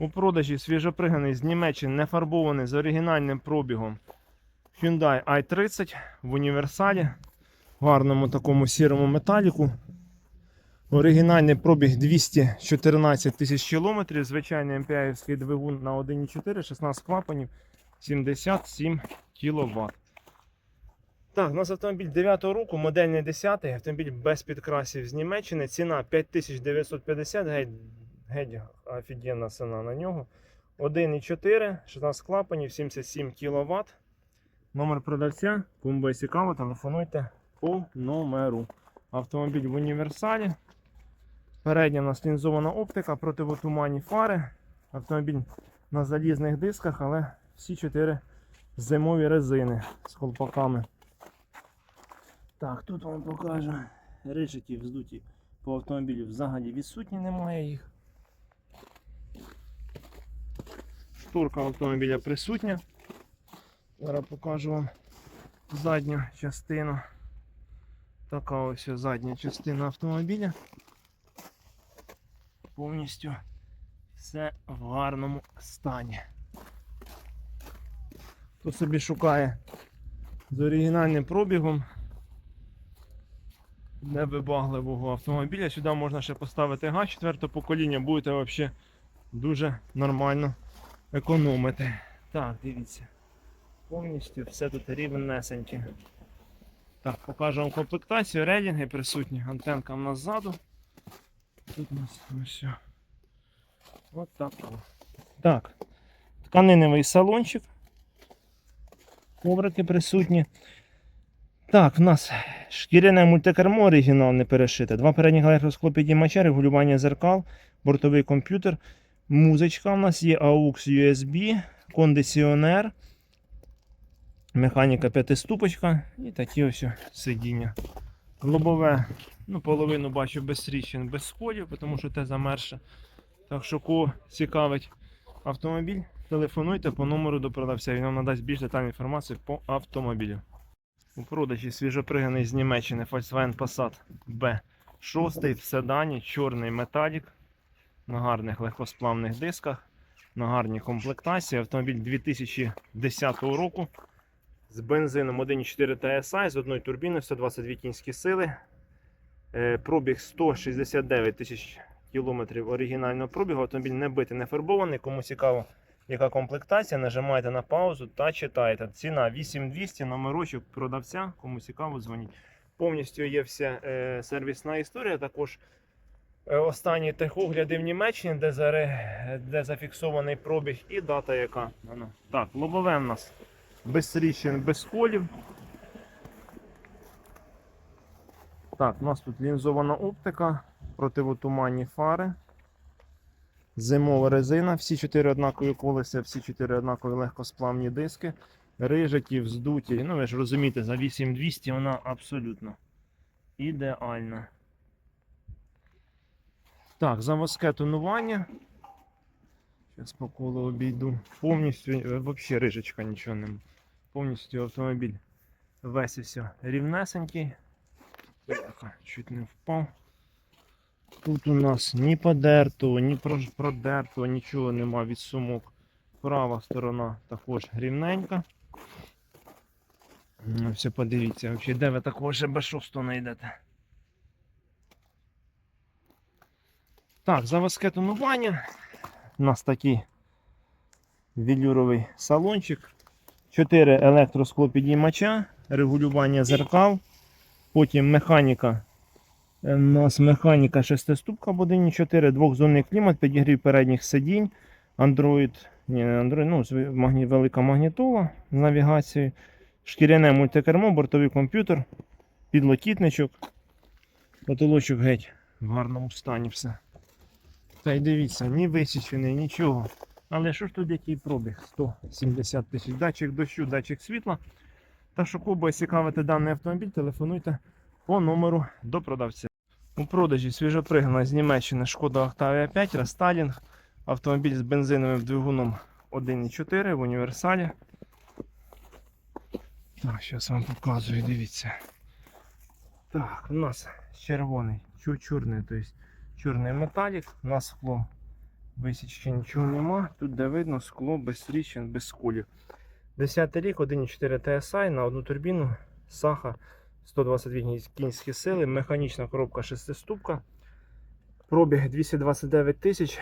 У продажі свіжопригнаний з Німеччини, нефарбований з оригінальним пробігом Hyundai i30 в універсалі, в гарному такому сірому металіку. Оригінальний пробіг 214 тисяч кілометрів, звичайний MPI двигун на 1.4, 16 клапанів, 77 кВт. Так, у нас автомобіль 9 року, модельний 10 автомобіль без підкрасів з Німеччини. Ціна 5950, геть, геть офігенна ціна на нього. 1,4, 16 клапанів, 77 кВт. Номер продавця, кому буде цікаво, телефонуйте по номеру. Автомобіль в універсалі. Передня у нас лінзована оптика, противотуманні фари. Автомобіль на залізних дисках, але всі чотири зимові резини з колпаками. Так, тут вам покажу. Рижики вздуті по автомобілю взагалі відсутні, немає їх. Шторка автомобіля присутня. Зараз покажу вам задню частину. Така ось задня частина автомобіля. Повністю все в гарному стані. Хто собі шукає з оригінальним пробігом невибагливого автомобіля. Сюди можна ще поставити газ четвертого покоління, будете взагалі дуже нормально економити. Так, дивіться. Повністю все тут рівнесеньке. Так, покажу вам комплектацію, рейдинги присутні, антенка в нас ззаду. Тут у нас все. От так. Так. Тканиневий салончик. Коврики присутні. Так, в нас шкіряне мультикермо оригінальне перешите. Два передніх електросклопідіймача, регулювання зеркал, бортовий комп'ютер. Музичка у нас є AUX USB, кондиціонер, механіка п'ятиступочка і такі ось сидіння. Лобове, ну, половину бачу без тріщин, без сходів, тому що те замерше. Так що, кого цікавить автомобіль, телефонуйте по номеру до продавця. Він вам надасть більш детальну інформацію по автомобілю. У продажі свіжоприганий з Німеччини Volkswagen Passat B6 в седані, чорний металік на гарних легкосплавних дисках, на гарній комплектації. Автомобіль 2010 року з бензином 1.4 TSI з одною турбіною 122 кінські сили. Е, Пробіг 169 тисяч кілометрів оригінального пробігу. Автомобіль не битий, не фарбований. Кому цікаво, яка комплектація, нажимаєте на паузу та читаєте. Ціна 8200, номерочок продавця, кому цікаво, дзвоніть. Повністю є вся е, сервісна історія. Також останні техогляди в Німеччині, де, заре, де зафіксований пробіг і дата яка. Ано. Так, лобове в нас без тріщин, без сколів. Так, у нас тут лінзована оптика, противотуманні фари. Зимова резина, всі чотири однакові колеса, всі чотири однакові легкосплавні диски, рижаті, вздуті. Ну ви ж розумієте, за 8200 вона абсолютно ідеальна. Так, заводське тонування. Зараз по колу обійду. Повністю, е, взагалі рижечка нічого нема. Повністю автомобіль весь і все рівнесенький. Чуть не впав. Тут у нас ні подертого, ні продертого, нічого нема від сумок. Права сторона також рівненька. Ну, все, подивіться, взагалі, де ви такого ще без шостого знайдете. Так, заводське тонування. У нас такий велюровий салончик. 4 електросклопідіймача, регулювання зеркал. Потім механіка Е, У нас механіка шестиступка в 1.4, двохзонний клімат, підігрів передніх сидінь, Android, ні, Android, ну, магні- велика магнітола з навігацією, шкіряне мультикермо, бортовий комп'ютер, підлокітничок, потолочок геть в гарному стані все. Та й дивіться, ні висічений, нічого. Але що ж тут який пробіг? 170 тисяч. Датчик дощу, датчик світла. Так що кого цікавити даний автомобіль, телефонуйте по номеру до продавця. У продажі свіжопригнана з Німеччини Шкода Octavia 5 рестайлінг. Автомобіль з бензиновим двигуном 1.4 в універсалі. Так, зараз вам показую, дивіться. Так, у нас червоний, чорний, тобто чорний металік, у нас скло Висічки нічого нема. Тут де видно скло без тріщин, без сколів. 10 рік, 1,4 TSI на одну турбіну, Саха 122 кінські сили, механічна коробка 6-ступка. Пробіг 229 тисяч,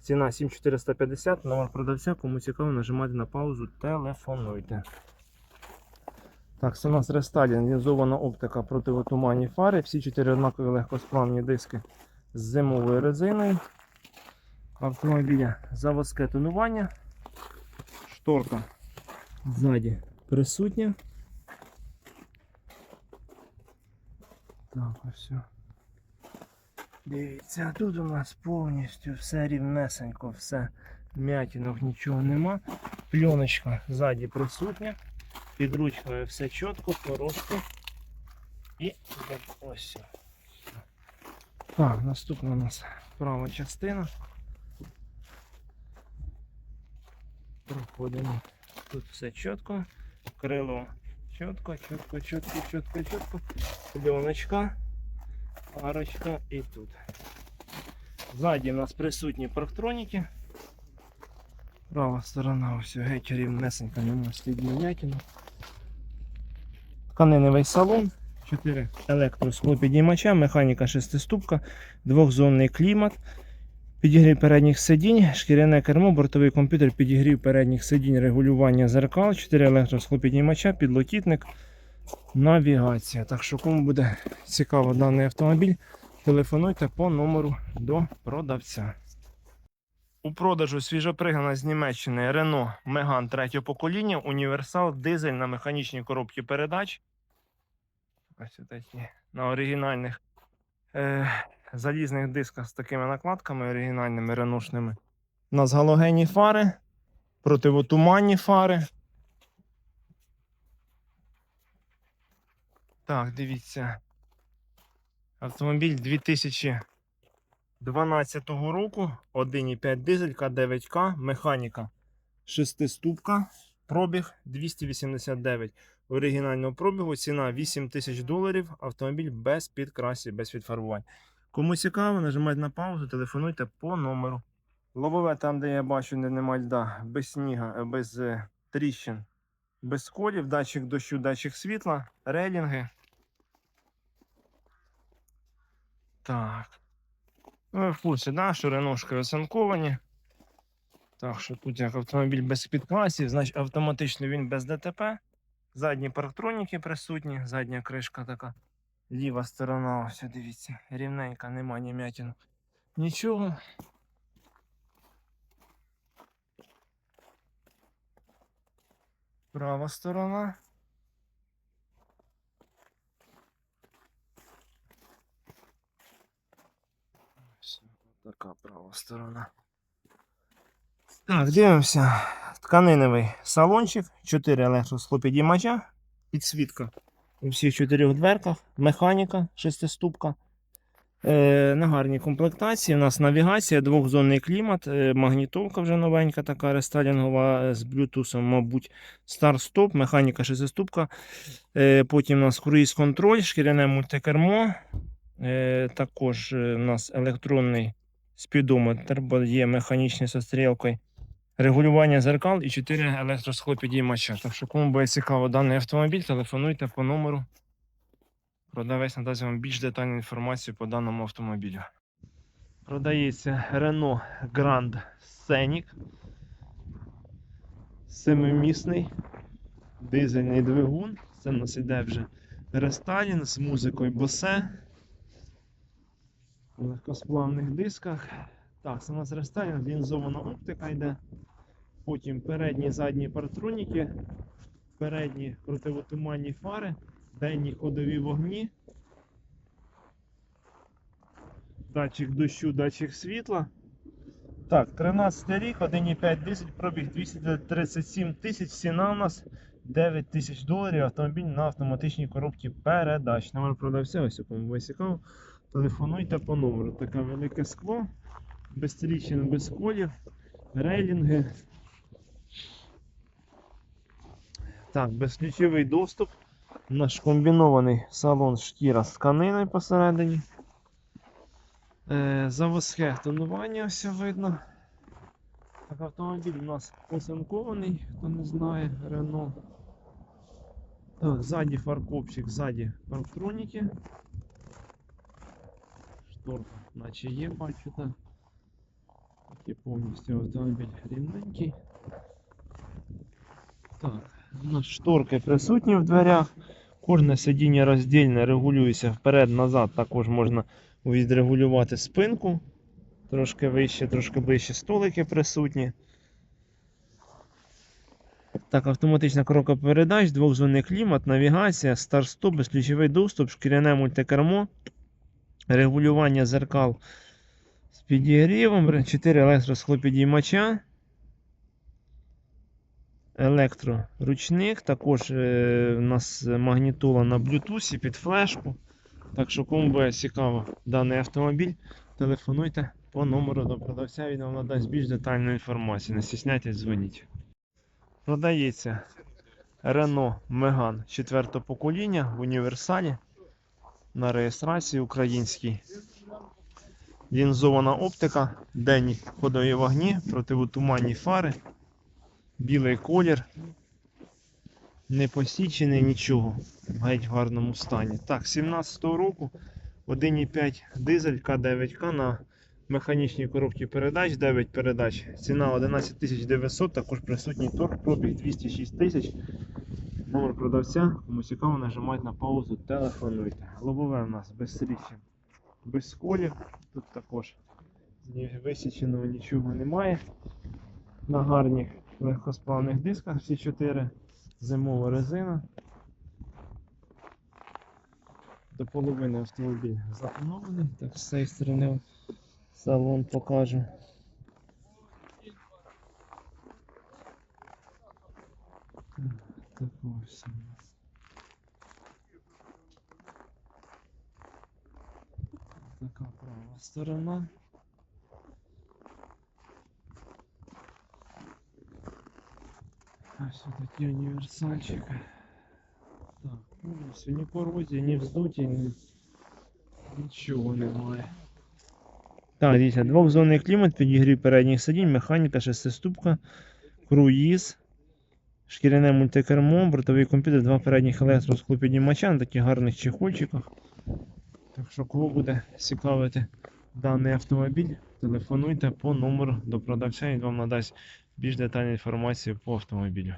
ціна 7450, номер продавця, кому цікаво, нажимайте на паузу, телефонуйте. Так, це у нас рестайлінг, оптика противотуманні фари, всі чотири однакові легкосплавні диски з зимовою резиною. Автомобіля заводське тонування, шторка ззаді присутня. Так, ось все. Дивіться, тут у нас повністю все рівнесенько, все м'ятінок, нічого нема. Пленочка ззаді присутня. Під ручкою все чітко, поросто. І ось. Так, наступна у нас права частина. Проходимо. Тут все чітко. Крило чітко, чітко, чітко, чітко, чітко. Пленочка, арочка і тут. Ззаді у нас присутні парктроніки. Права сторона ось геть рівнесенька, нема слідів ніякіно. Тканиневий салон, 4 електросклопідіймача, механіка шестиступка, двохзонний клімат, підігрів передніх сидінь, шкіряне кермо, бортовий комп'ютер, підігрів передніх сидінь, регулювання зеркал, 4 електросклопідіймача, підлокітник, навігація. Так що, кому буде цікаво даний автомобіль, телефонуйте по номеру до продавця. У продажу свіжопригнана з Німеччини Renault Megane третього покоління, універсал, дизель на механічній коробці передач. Ось такі на оригінальних е, залізних дисках з такими накладками оригінальними реношними. У нас галогенні фари, противотуманні фари. Так, дивіться. Автомобіль 2012 року, 1,5 дизель К9К, механіка 6-ступка, пробіг 289 оригінального пробігу, ціна 8 тисяч доларів, автомобіль без підкрасів, без підфарбувань. Кому цікаво, нажимайте на паузу, телефонуйте по номеру. Лобове там, де я бачу, де немає льда, без сніга, е, без е, тріщин, без сколів, датчик дощу, датчик світла, рейлінги. Так. Ви в курсі, да, що реношки оцинковані. Так що тут як автомобіль без підкласів, значить автоматично він без ДТП. Задні парктроніки присутні, задня кришка така. Ліва сторона, ось дивіться, рівненька, нема ні м'ятінок. Нічого. Права сторона. Ось така права сторона. Так, дивимося. Тканиневий салончик, 4 електросхлопідіймача, підсвітка у всіх чотирьох дверках, механіка шестиступка. Е, на гарній комплектації. У нас навігація, двохзонний клімат, е, магнітолка вже новенька, така рестайлінгова е, з Bluetooth, мабуть, старт-стоп, механіка шестиступка. Е, потім у нас круїз-контроль, шкіряне мультикермо. Е, також е, у нас електронний спідометр, бо є механічний зі стрілкою. Регулювання зеркал і 4 електросхлопідіймача. Так що, кому буде цікаво даний автомобіль, телефонуйте по номеру. Продавець надасть вам більш детальну інформацію по даному автомобілю. Продається Renault Grand Scenic. Семимісний дизельний двигун. Це в нас іде вже рестайлінг з музикою Bose. В легкосплавних дисках. Так, у нас лінзована оптика йде. Потім передні задні партроніки, передні противотуманні фари, денні ходові вогні, датчик дощу, датчик світла. Так, 13 рік, 1,5 дизель, пробіг 237 тисяч, ціна у нас 9 тисяч доларів. Автомобіль на автоматичній коробці передач. Номер продавця, ось кому цікаво. Телефонуйте по номеру. Таке велике скло, без тріщин, без колів, рейлінги. Так, безключовий доступ. Наш комбінований салон шкіра з тканиною посередині. Е, заводське тонування все видно. Так, автомобіль у нас оцинкований, хто не знає, Renault. Так, ззаді фаркопчик, ззаді парктроніки. Шторка, наче є, бачите. Такий повністю автомобіль рівненький. Так, у нас шторки присутні в дверях. Кожне сидіння роздільне регулюється вперед-назад. Також можна відрегулювати спинку. Трошки вище, трошки ближче столики присутні. Так, автоматична коробка передач, двохзонний клімат, навігація, старт-стоп, безключовий доступ, шкіряне мультикермо, регулювання зеркал підігрівом, 4 електросхлопідіймача, електроручник, також е, у нас магнітола на блютусі під флешку. Так що кому буде цікаво даний автомобіль, телефонуйте по номеру до продавця, він вам надасть більш детальну інформацію. Не стісняйтесь, дзвоніть. Продається Renault Megane 4 покоління в універсалі на реєстрації українській. Лінзована оптика, денні ходові вогні, противотуманні фари, білий колір, не посічений нічого, геть в гарному стані. Так, 17-го року 1,5 дизель К9К на механічній коробці передач, 9 передач. Ціна 11 900, також присутній торг, пробіг 206 тисяч. Номер продавця, кому цікаво, нажимайте на паузу, телефонуйте. Лобове у нас без стрічки, без сколів. Тут також висіченого нічого немає. На гарних легкосплавних дисках всі 4. Зимова резина. До половини автомобіль запланований. Так, з цієї сторони салон покажу. Так ось. у нас. Така права сторона. Ось такі універсальчики. Так, ну, все, ні корозії, ні вздуті, ні... нічого немає. Так, дивіться, двохзонний клімат, підігрів передніх сидінь, механіка, шестиступка, круїз, шкіряне мультикермо, бортовий комп'ютер, два передніх електросклопіднімача на таких гарних чехольчиках. Так що, кого буде цікавити даний автомобіль, телефонуйте по номеру до продавця, він вам надасть більш детальну інформацію по автомобілю.